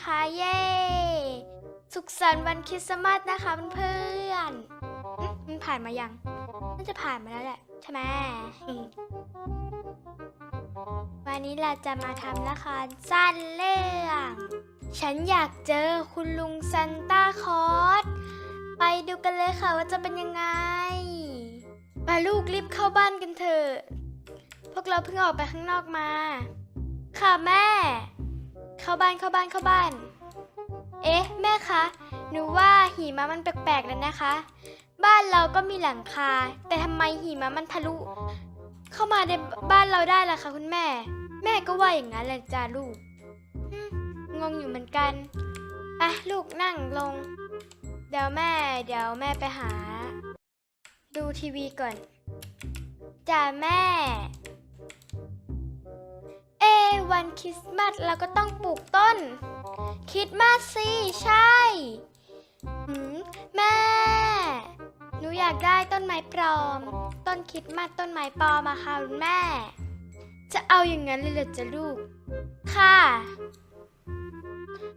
นะคะ เย้ สุขสันต์วันคริสต์มาสนะคะเพื่อนมันผ่านมายัง น่าจะผ่านมาแล้วแหละ ใช่ไหมวันนี้เราจะมาทำละครสั้นเรื่อง ฉันอยากเจอคุณลุงซันต้าคอสไปดูกันเลยค่ะว่าจะเป็นยังไง มาลูกรีบเข้าบ้านกันเถอะ พวกเราเพิ่งออกไปข้างนอกมา ค่ะแม่ เข้าบ้านเข้าบ้านเข้าบ้าน เอ๊ะ แม่คะ หนูว่าหิมะมันแปลกๆแล้วนะคะ บ้านเราก็มีหลังคา แต่ทำไมหิมะมันทะลุ เข้ามาในบ้านเราได้ล่ะคะคุณแม่ แม่ก็ว่าอย่างนั้นแหละจ้าลูกงงอยู่เหมือนกันไปลูกนั่งลง เดี๋ยวแม่ เดี๋ยวแม่ไปหา ดูทีวีก่อนจ้าแม่ เอ วันคริสต์มาสเราก็ต้องปลูกต้นคริสต์มาสสิใช่หืมแม่ หนูอยากได้ต้นไม้ปลอม ต้นคริสต์มาสต้นไม้ปลอมอะค่ะคุณแม่ จะเอาอย่างนั้นเลยเหรอจ๊ะลูก ค่ะ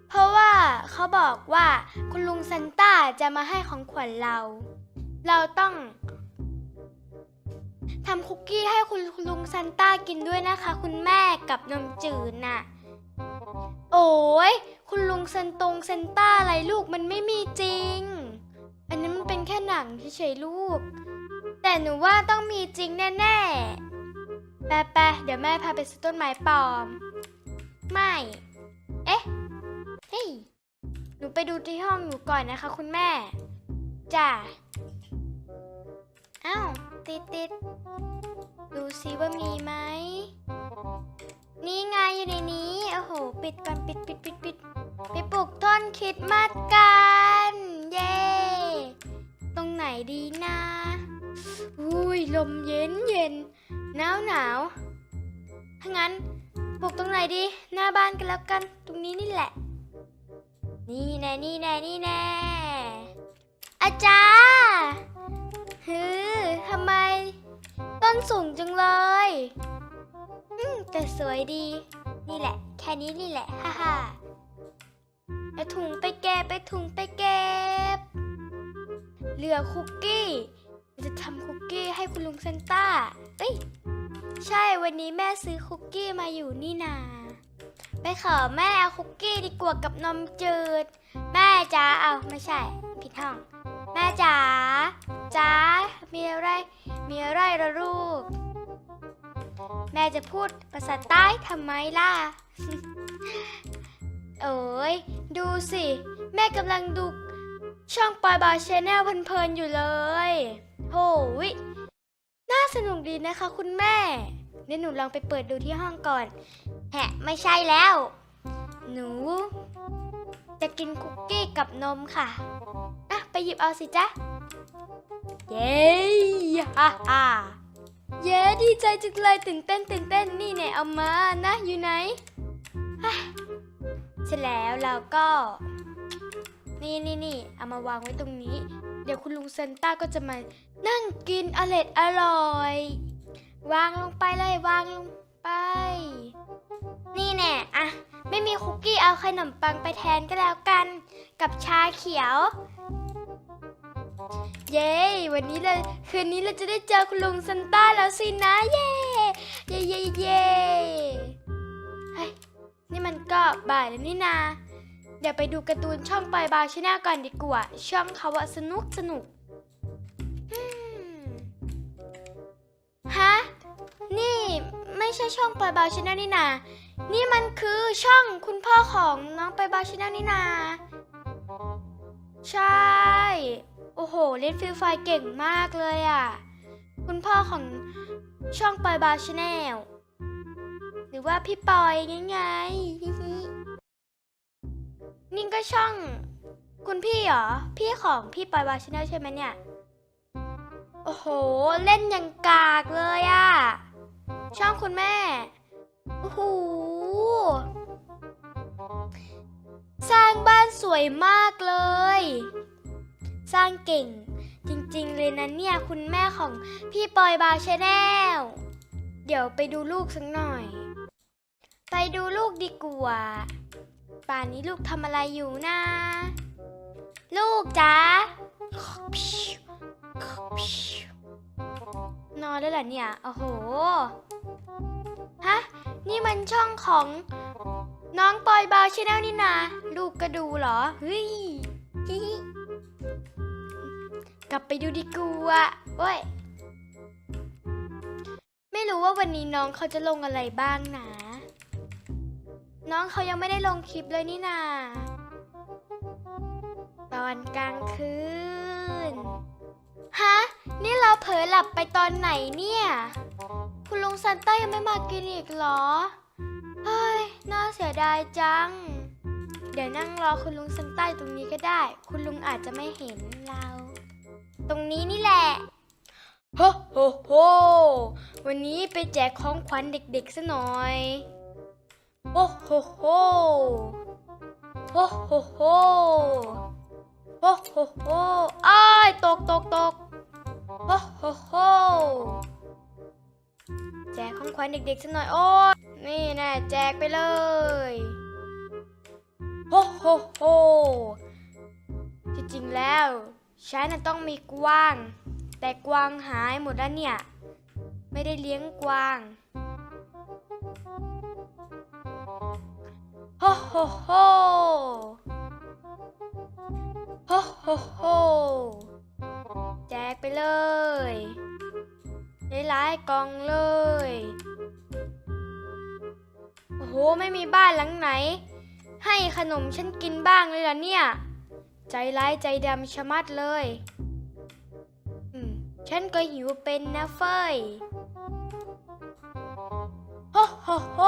เพราะว่าเขาบอกว่าคุณลุงซันต้าจะมาให้ของขวัญเรา เราต้อง ทำคุกกี้ให้คุณลุงซันต้ากินด้วยนะคะ คุณแม่กับนมจืดน่ะ โอ้ยคุณลุงซันตงซันต้าอะไรลูกมันไม่มีจริง อันนี้นมันเป็นแค่หนังเฉยๆลูก แต่หนูว่าต้องมีจริงแน่ๆ แปะๆเดี๋ยวแม่พาไปซื้อต้นไม้ปลอม ไม่ เอ๊ะ เฮ้ย หนูไปดูที่ห้องหนูก่อนนะคะ คุณแม่ จ้าอ้าว ติดติดดูซิว่ามีไหม นี่ไงอยู่ในนี้ โอ้โห ปิดก่อนปิดปิดปิดปิดไปปลูกต้นคิดมาสกัน เย้ ตรงไหนดีนะอุ้ยลมเย็นเย็นหนาวหนาวถ้างั้นปลูกตรงไหนดี หน้าบ้านกันแล้วกัน ตรงนี้นี่แหละ นี่แน่นี่แน่นี่แน่อาจารย์ ฮือทำไม ต้นสูงจังเลย อืมแต่สวยดี นี่แหละ แค่นี้นี่แหละ ฮ่าฮ่าไปถุงไปเก็บไปถุงไปเก็บ เหลือคุกกี้จะทำคุกกี้ให้คุณลุงซันต้า เอ้ย ใช่วันนี้แม่ซื้อคุกกี้มาอยู่นี่นา ไปขอแม่เอาคุกกี้ดีกว่ากับนมจืด แม่จ๋าเอาไม่ใช่ ผิดห้อง แม่จ๋าจ๋ามีอะไร มีอะไรละลูก แม่จะพูดภาษาใต้ทำไมล่ะโอ้ยดูสิ แม่กำลังดูช่องปอยบาร์ชแนลเพลินๆอยู่เลยโหยน่าสนุกดีนะคะคุณแม่เดี๋ยวหนูลองไปเปิดดูที่ห้องก่อนแฮะไม่ใช่แล้ว หนู จะกินคุกกี้กับนมค่ะอะ ไปหยิบเอาสิจ๊ะ เย้ฮ่าฮ่าเย้ดีใจจังเลยตื่นเต้นตื่นเต้นนี่เนี่ยเอามานะอยู่ไหนฮ่าเสร็จแล้วเราก็ นี่นี่นี่เอามาวางไว้ตรงนี้ เดี๋ยวคุณลุงเซนต้าก็จะมานั่งกินอร่อยอร่อย วางลงไปเลยวางลงไป นี่แน่อะไม่มีคุกกี้เอาขนมปังไปแทนก็แล้วกัน กับชาเขียว เย้ วันนี้เลยคืนนี้เราจะได้เจอคุณลุงซันต้าแล้วสินะ เย้ เย้เย้เย้เฮ้ย นี่มันก็บ่ายแล้วนี่นา เดี๋ยวไปดูการ์ตูนช่องปลายบาชแนลก่อนดีกว่า ช่องเขาอะสนุกสนุกฮะ นี่ไม่ใช่ช่องปลายบาชแนลนี่นา นี่มันคือช่องคุณพ่อของน้องปลายบาชแนลนี่นา ใช่ โอ้โห เล่นฟรีไฟเก่งมากเลยอะ คุณพ่อของช่องปอยบาชแนลหรือว่าพี่ปอยไงไงฮิฮินี่ก็ช่อง คุณพี่เหรอ พี่ของพี่ปอยบาชแนลใช่ไหมเนี่ย โอ้โห เล่นอย่างกากเลยอะ ช่องคุณแม่ โอ้โห สร้างบ้านสวยมากเลย สร้างเก่ง จริงๆ เลยนะเนี่ยคุณแม่ของพี่ปอยบาร์ชาแนลเดี๋ยวไปดูลูกสักหน่อย ไปดูลูกดีกว่า ป่านนี้ลูกทำอะไรอยู่นะ ลูกจ๋านอนแล้วเหรอเนี่ย โอ้โห ฮะ นี่มันช่องของ น้องปอยบาวชาแนลนี่นาลูกก็ดูเหรอเฮ้ยฮิฮิกลับไปดูดีกว่าโอ้ยไม่รู้ว่าวันนี้น้องเขาจะลงอะไรบ้างนะ น้องเขายังไม่ได้ลงคลิปเลยนี่นาตอนกลางคืนฮะนี่เราเผลอหลับไปตอนไหนเนี่ย คุณลุงซันต้ายังไม่มากินอีกเหรอเฮ้ย น่าเสียดายจัง เดี๋ยวนั่งรอคุณลุงซันต้าตรงนี้ก็ได้ คุณลุงอาจจะไม่เห็นเรา ตรงนี้นี่แหละโฮโฮโฮวันนี้ไปแจกของขวัญเด็กๆซะหน่อยโอ้โหโหโอ้โหโหโอ้โหโหอ้ายตกตกตกโอ้โหโหแจกของขวัญเด็กๆซะหน่อยโอ้ย นี่แน่แจกไปเลยโอ้โหโหที่จริงแล้วฉันน่ะต้องมีกวาง แต่กวางหายหมดแล้วเนี่ย ไม่ได้เลี้ยงกวางโฮโฮโฮโฮโฮโฮแจกไปเลยหลายๆกล่องเลยโอ้โหไม่มีบ้านหลังไหน ให้ขนมฉันกินบ้างเลยล่ะเนี่ย ใจร้ายใจดำชะมัดเลยอืมฉันก็หิวเป็นนะเฟยโฮโฮโฮ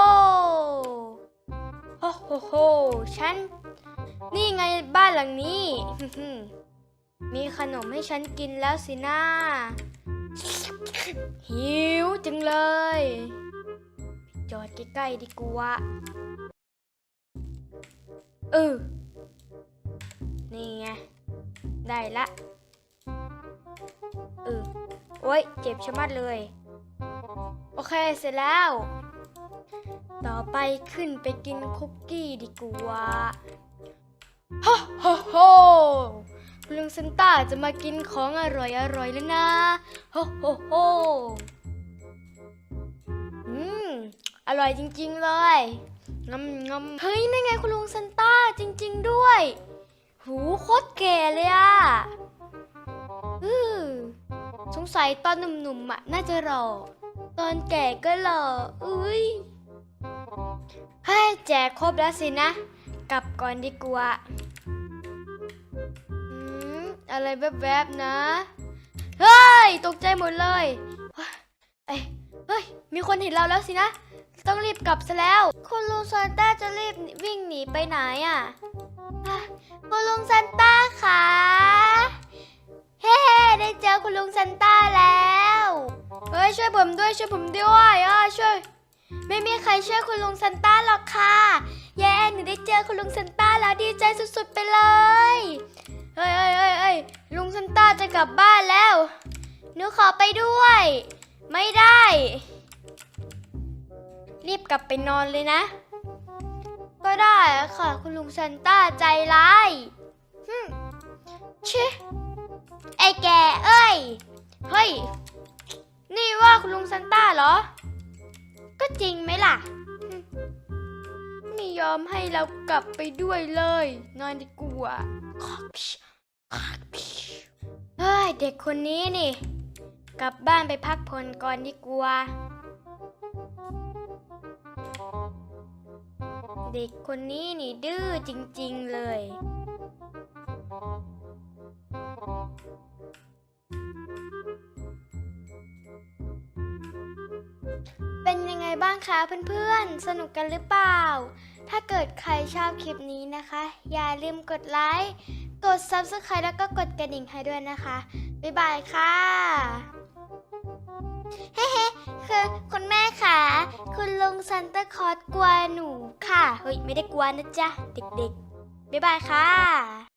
โฮโฮโฮฉัน นี่ไงบ้านหลังนี้ มีขนมให้ฉันกินแล้วสินะหิวจังเลย จอดใกล้ๆดีกว่าเออนี่ไง ได้ละเออโอ๊ยเจ็บชะมัดเลย โอเคเสร็จแล้ว ต่อไปขึ้นไปกินคุกกี้ดีกว่าฮ่าฮ่าฮ่าคุณลุงซันต้าจะมากินของอร่อยอร่อยแล้วนะฮ่าฮ่าฮ่อืม อร่อยจริง ๆ เลยงำงำเฮ้ยนั่นไงคุณลุงซันต้าจริง ๆ ด้วย หูโคตรแก่เลยอะอือสงสัยตอนหนุ่มๆอะน่าจะหล่อตอนแก่ก็หล่ออุ้ยเฮ้ยแจกครบแล้วสินะ กลับก่อนดีกว่าอืมอะไรแวบๆนะ เฮ้ย ตกใจหมดเลยเอ้ย เฮ้ย มีคนเห็นเราแล้วสินะ ต้องรีบกลับซะแล้ว คุณลุงซานต้าจะรีบวิ่งหนีไปไหนอะอะคุณลุงซันต้าคะเฮ้ได้เจอคุณลุงซันต้าแล้ว เฮ้ยช่วยผมด้วยช่วยผมด้วยอะช่วย ไม่มีใครช่วยคุณลุงซันต้าหรอกค่ะแย่หนูได้เจอคุณลุงซันต้าแล้วดีใจสุดๆไปเลยเฮ้ยเฮ้ยเฮ้ยเฮ้ยลุงซันต้าจะกลับบ้านแล้ว หนูขอไปด้วย ไม่ได้ รีบกลับไปนอนเลยนะ ก็ได้ค่ะ คุณลุงซันต้าใจร้ายฮึชิไอแกเอ้ย เฮ้ย นี่ว่าคุณลุงซันต้าเหรอ ก็จริงไหมล่ะไม่ยอมให้เรากลับไปด้วยเลย นอนดีกว่าเฮ้ย เด็กคนนี้นี่ กลับบ้านไปพักผ่อนก่อนดีกว่า เด็กคนนี้นี่ดื้อจริงๆเลย เป็นยังไงบ้างคะเพื่อนๆ สนุกกันหรือเปล่า ถ้าเกิดใครชอบคลิปนี้นะคะ อย่าลืมกดไลค์ กด Subscribe แล้วก็กดกระดิ่งให้ด้วยนะคะ บ๊ายบายค่ะ เฮ้ๆคือคุณแม่ค่ะ คุณลุงซันตาคอสกลัวหนูค่ะ เฮ้ย ไม่ได้กลัวนะจ๊ะ เด็กๆ บ๊ายบายค่ะ